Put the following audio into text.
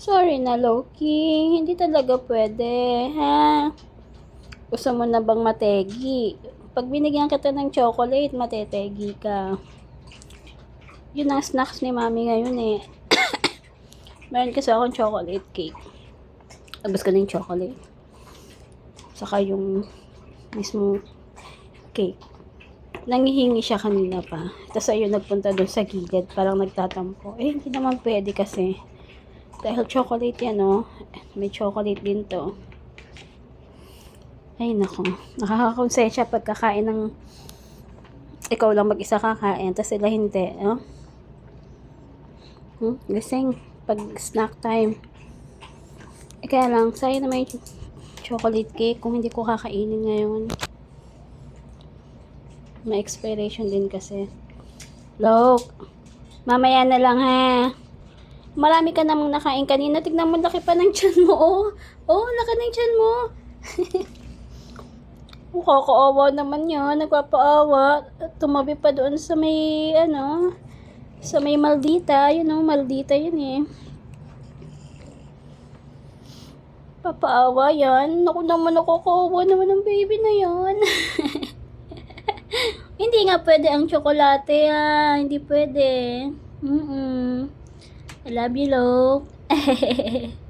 Sorry na, Loki. Hindi talaga pwede, ha? Gusto mo na bang mategi? Pag binigyan kita ng chocolate, matetegi ka. Yun ang snacks ni mami ngayon eh. Meron kasi akong chocolate cake. Abas ka yung chocolate. Saka yung mismo cake. Nangihingi siya kanina pa. Tapos ayun, nagpunta doon sa gilid. Parang nagtatampo. Eh, hindi naman pwede kasi. Dahil chocolate yan, oh. May chocolate din to. Ay, nako. Nakakakonsensya pagkakain ng ikaw lang mag-isa kakain, tapos sila hindi, no? Hmm? Gising. Pag snack time. Eh, kaya lang, sayang naman yung chocolate cake kung hindi ko kakainin ngayon. May expiration din kasi. Look, mamaya na lang ha. Marami ka namang nakain kanina. Tignan mo, laki pa ng tiyan mo, oh. Oh, laki ng tiyan mo. Nakakaawa naman yun. Nagpapaawa. Tumabi pa doon sa may, ano, sa may maldita. Yun oh, maldita yun eh. Papaawa yan. Naku naman, nakakaawa naman ng baby na yan. Hindi nga pwede ang tsokolate ah. Hindi pwede. Mm-mm. I love you, Lo.